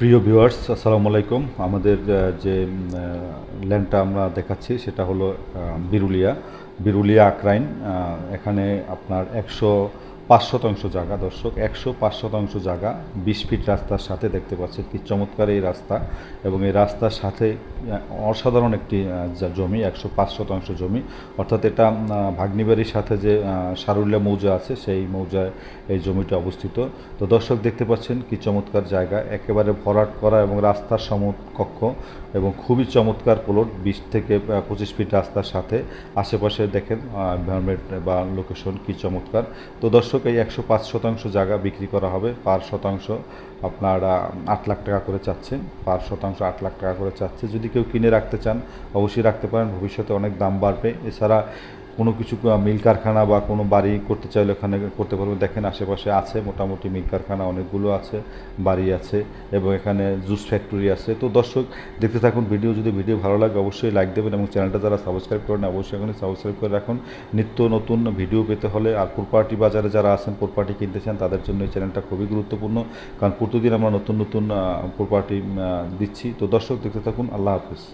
প্রিয় ভিউয়ার্স, আসসালামু আলাইকুম। আমাদের যে ল্যান্ডটা আমরা দেখাচ্ছি সেটা হলো বিরুলিয়া বিরুলিয়া আক্রাইন এখানে আপনার একশো পাঁচ শতাংশ জায়গা, দর্শক, একশো পাঁচ শতাংশ জায়গা, বিশ ফিট রাস্তার সাথে দেখতে পাচ্ছেন কি চমৎকার এই রাস্তা এবং এই রাস্তার সাথে অসাধারণ একটি জমি একশো পাঁচ শতাংশ জমি। অর্থাৎ এটা ভাগ্নিবাড়ির সাথে যে আহ, সারুল্যা মৌজা আছে সেই মৌজায় এই জমিটা অবস্থিত। তো দর্শক দেখতে পাচ্ছেন কি চমৎকার জায়গা। একেবারে ভরাট করা এবং রাস্তার সমকক্ষ এবং খুবই চমৎকার প্লট বিশ থেকে পঁচিশ ফিট রাস্তার সাথে। আশেপাশে দেখেন এনভায়রনমেন্ট বা লোকেশন কি চমৎকার। তো দর্শক এই একশো পাঁচ শতাংশ জায়গা বিক্রি করা হবে। পার শতাংশ আপনারা আট লাখ টাকা করে চাচ্ছেন। পার শতাংশ আট লাখ টাকা করে চাচ্ছে। যদি কেউ কিনে রাখতে চান অবশ্যই রাখতে পারেন। ভবিষ্যতে অনেক দাম বাড়বে। এছাড়া কোনো কিছু মিল কারখানা বা কোনো বাড়ি করতে চাইলে ওখানে করতে পারবেন দেখেন আশেপাশে আছে মোটামুটি মিল কারখানা, অনেকগুলো আছে, বাড়ি আছে এবং এখানে জুস ফ্যাক্টরি আছে। তো দর্শক, দেখতে থাকুন, ভিডিও যদি ভিডিও ভালো লাগে অবশ্যই লাইক দেবেন এবং চ্যানেলটা যারা সাবস্ক্রাইব করেন অবশ্যই এখানে সাবস্ক্রাইব করে রাখুন। নিত্য নতুন ভিডিও পেতে হলে আর প্রপার্টি বাজারে যারা আছেন, প্রপার্টি কিনতে চান, তাদের জন্য এই চ্যানেলটা খুবই গুরুত্বপূর্ণ। কারণ প্রতিদিন আমরা নতুন নতুন প্রপার্টি দিচ্ছি। তো দর্শক, দেখতে থাকুন, আল্লাহ হাফিজ।